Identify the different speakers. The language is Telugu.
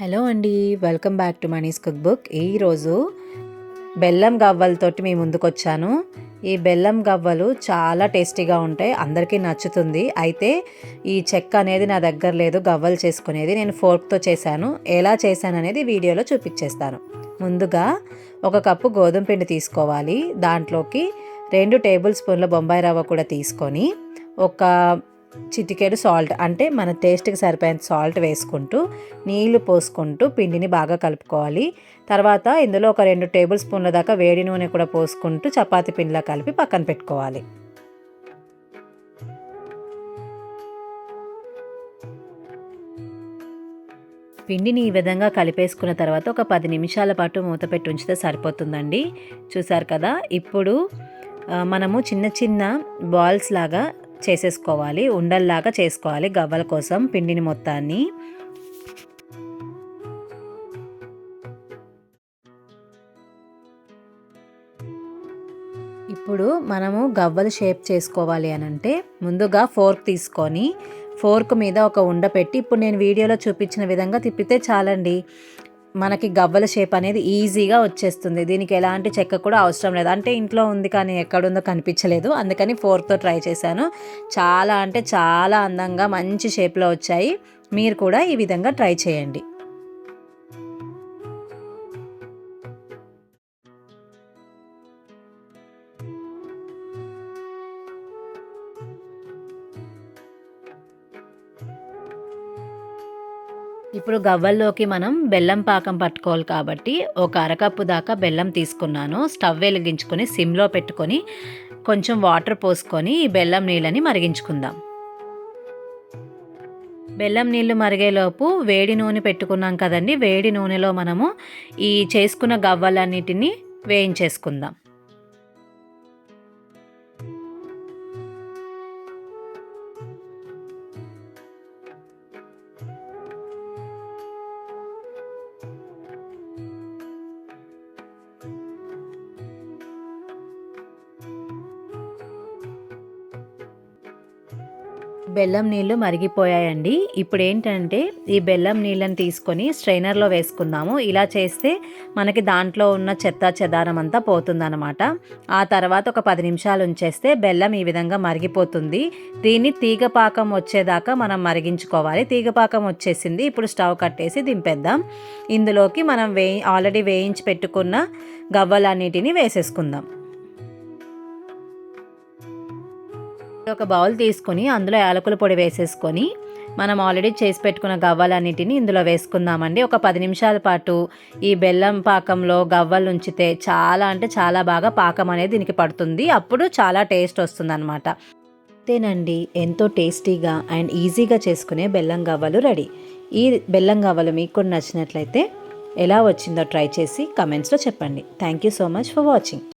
Speaker 1: హలో అండి welcome back to Mani's cook book ఈరోజు బెల్లం గవ్వలతోటి మీ ముందుకొచ్చాను. ఈ బెల్లం గవ్వలు చాలా టేస్టీగా ఉంటాయి అందరికీ నచ్చుతుంది. అయితే ఈ చెక్క అనేది నా దగ్గర లేదు గవ్వలు చేసుకునేది నేను ఫోర్క్తో చేశాను. ఎలా చేశాను అనేది వీడియోలో చూపించేస్తాను. ముందుగా ఒక కప్పు గోధుమ పిండి తీసుకోవాలి. దాంట్లోకి రెండు టేబుల్ స్పూన్ల బొంబాయి రవ్వ కూడా తీసుకొని ఒక చిటికెడు సాల్ట్ అంటే మన టేస్ట్కి సరిపోయేంత సాల్ట్ వేసుకుంటూ నీళ్ళు పోసుకుంటూ పిండిని బాగా కలుపుకోవాలి. తర్వాత ఇందులో ఒక రెండు టేబుల్ స్పూన్ల దాకా వేడి నూనె కూడా పోసుకుంటూ చపాతీ పిండిలా కలిపి పక్కన పెట్టుకోవాలి. పిండిని ఈ విధంగా కలిపేసుకున్న తర్వాత ఒక పది నిమిషాల పాటు మూత పెట్టి ఉంచితే సరిపోతుందండి. చూసారు కదా? ఇప్పుడు మనము చిన్న చిన్న బాల్స్ లాగా చేసేసుకోవాలి ఉండల్లాగా చేసుకోవాలి గవ్వల కోసం పిండిని మొత్తాన్ని. ఇప్పుడు మనము గవ్వలు షేప్ చేసుకోవాలి అని అంటే ముందుగా ఫోర్క్ తీసుకొని ఫోర్క్ మీద ఒక ఉండ పెట్టి ఇప్పుడు నేను వీడియోలో చూపించిన విధంగా తిప్పితే చాలండి. మనకి గవ్వల షేప్ అనేది ఈజీగా వచ్చేస్తుంది. దీనికి ఎలాంటి చెక్క కూడా అవసరం లేదు. అంటే ఇంట్లో ఉంది కానీ ఎక్కడుందో కనిపించలేదు. అందుకని ఫోర్క్తో ట్రై చేశాను. చాలా అంటే చాలా అందంగా మంచి షేప్లో వచ్చాయి. మీరు కూడా ఈ విధంగా ట్రై చేయండి. ఇప్పుడు గవ్వల్లోకి మనం బెల్లం పాకం పట్టుకోవాలి కాబట్టి ఒక అరకప్పు దాకా బెల్లం తీసుకున్నాను. స్టవ్ వెలిగించుకొని సిమ్లో పెట్టుకొని కొంచెం వాటర్ పోసుకొని ఈ బెల్లం నీళ్ళని మరిగించుకుందాం. బెల్లం నీళ్ళు మరిగేలోపు వేడి నూనె పెట్టుకున్నాం కదండి. వేడి నూనెలో మనము ఈ చేసుకున్న గవ్వలన్నిటిని వేయించేసుకుందాం. బెల్లం నీళ్ళు మరిగిపోయాయండి. ఇప్పుడు ఏంటంటే ఈ బెల్లం నీళ్ళని తీసుకొని స్ట్రైనర్లో వేసుకుందాము. ఇలా చేస్తే మనకి దాంట్లో ఉన్న చెత్త చెదారం అంతా పోతుందన్నమాట. ఆ తర్వాత ఒక పది నిమిషాలు ఉంచేస్తే బెల్లం ఈ విధంగా మరిగిపోతుంది. దీన్ని తీగపాకం వచ్చేదాకా మనం మరిగించుకోవాలి. తీగపాకం వచ్చేసింది. ఇప్పుడు స్టవ్ కట్టేసి దింపేద్దాం. ఇందులోకి మనం వే ఆల్రెడీ వేయించి పెట్టుకున్న గవ్వలన్నిటిని వేసేసుకుందాం. ఒక బౌల్ తీసుకొని అందులో యాలకుల పొడి వేసేసుకొని మనం ఆల్రెడీ చేసి పెట్టుకున్న గవ్వలన్నిటిని ఇందులో వేసుకుందామండి. ఒక పది నిమిషాల పాటు ఈ బెల్లం పాకంలో గవ్వలు ఉంచితే చాలా అంటే చాలా బాగా పాకం అనేది దీనికి పడుతుంది. అప్పుడు చాలా టేస్ట్ వస్తుంది అనమాట అంతేనండి ఎంతో టేస్టీగా అండ్ ఈజీగా చేసుకునే బెల్లం గవ్వలు రెడీ. ఈ బెల్లం గవ్వలు మీకు కూడా నచ్చినట్లయితే ఎలా వచ్చిందో ట్రై చేసి కమెంట్స్లో చెప్పండి. Thank you so much for watching